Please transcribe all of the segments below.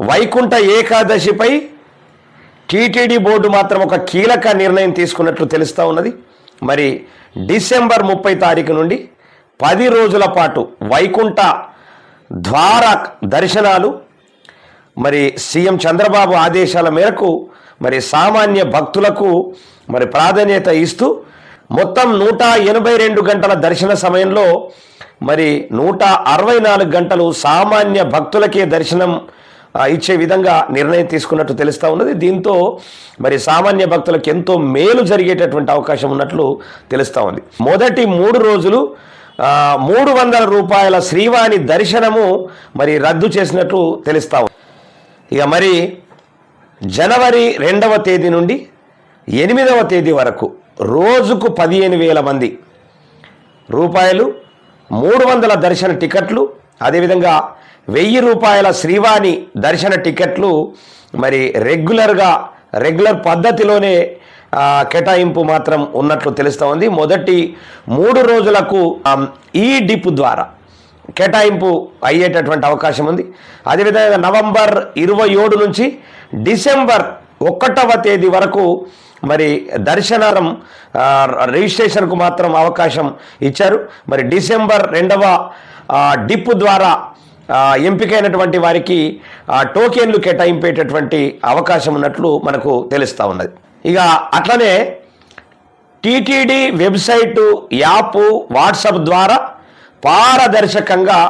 Vaikuntha ఏకాదశిపై TTD board మాత్రం ఒక కీలక నిర్ణయం తీసుకున్నట్లు తెలుస్తూ ఉన్నది. మరి డిసెంబర్ ముప్పై తారీఖు నుండి పది రోజుల పాటు వైకుంఠ ద్వార దర్శనాలు మరి సీఎం చంద్రబాబు ఆదేశాల మేరకు మరి సామాన్య భక్తులకు మరి ప్రాధాన్యత ఇస్తూ మొత్తం నూట ఎనభై రెండు గంటల దర్శన సమయంలో మరి నూట అరవై నాలుగు గంటలు సామాన్య భక్తులకే దర్శనం ఇచ్చే విధంగా నిర్ణయం తీసుకున్నట్టు తెలుస్తూ ఉన్నది. దీంతో మరి సామాన్య భక్తులకు ఎంతో మేలు జరిగేటటువంటి అవకాశం ఉన్నట్లు తెలుస్తూ ఉంది. మొదటి మూడు రోజులు మూడు వందల రూపాయల శ్రీవాణి దర్శనము మరి రద్దు చేసినట్లు తెలుస్తూ ఉంది. ఇక మరి జనవరి రెండవ తేదీ నుండి ఎనిమిదవ తేదీ వరకు రోజుకు పదిహేను వేల మంది రూపాయలు మూడు వందల దర్శన టికెట్లు అదేవిధంగా వెయ్యి రూపాయల శ్రీవాణి దర్శన టికెట్లు మరి రెగ్యులర్గా రెగ్యులర్ పద్ధతిలోనే కేటాయింపు మాత్రం ఉన్నట్లు తెలుస్తూ ఉంది. మొదటి మూడు రోజులకు ఈ డిప్ ద్వారా కేటాయింపు అయ్యేటటువంటి అవకాశం ఉంది. అదేవిధంగా నవంబర్ ఇరవై ఏడు నుంచి డిసెంబర్ ఒకటవ తేదీ వరకు మరి దర్శనం రిజిస్ట్రేషన్కు మాత్రం అవకాశం ఇచ్చారు. మరి డిసెంబర్ రెండవ డిప్ ద్వారా ఎంపికైనటువంటి వారికి టోకెన్లు కేటాయింపేటటువంటి అవకాశం ఉన్నట్లు మనకు తెలుస్తూ ఉన్నది. ఇక అట్లనే టీటీడీ వెబ్సైటు యాప్ వాట్సాప్ ద్వారా పారదర్శకంగా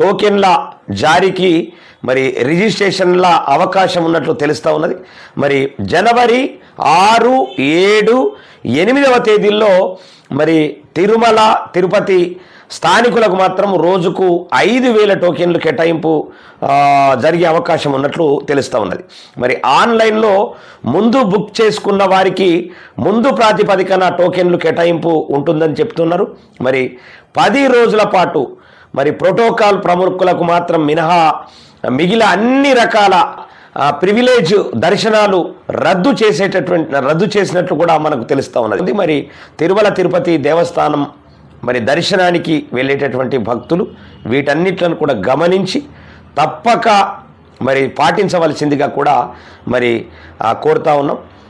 టోకెన్ల జారీకి మరి రిజిస్ట్రేషన్ల అవకాశం ఉన్నట్లు తెలుస్తూ ఉన్నది. మరి జనవరి ఆరు ఏడు ఎనిమిదవ తేదీల్లో మరి తిరుమల తిరుపతి స్థానికులకు మాత్రం రోజుకు ఐదు వేల టోకెన్లు కేటాయింపు జరిగే అవకాశం ఉన్నట్లు తెలుస్తూ ఉన్నది. మరి ఆన్లైన్లో ముందు బుక్ చేసుకున్న వారికి ముందు ప్రాతిపదికన టోకెన్లు కేటాయింపు ఉంటుందని చెప్తున్నారు. మరి పది రోజుల పాటు మరి ప్రోటోకాల్ ప్రముఖులకు మాత్రం మినహా మిగిలిన అన్ని రకాల ప్రివిలేజ్ దర్శనాలు రద్దు చేసేటటువంటి రద్దు చేసినట్లు కూడా మనకు తెలుస్తూ ఉన్నది. మరి తిరుమల తిరుపతి దేవస్థానం మరి దర్శనానికి వెళ్ళేటటువంటి భక్తులు వీటన్నిట్లను కూడా గమనించి తప్పక మరి పాటించవలసిందిగా కూడా మరి కోరుతా ఉన్నాం.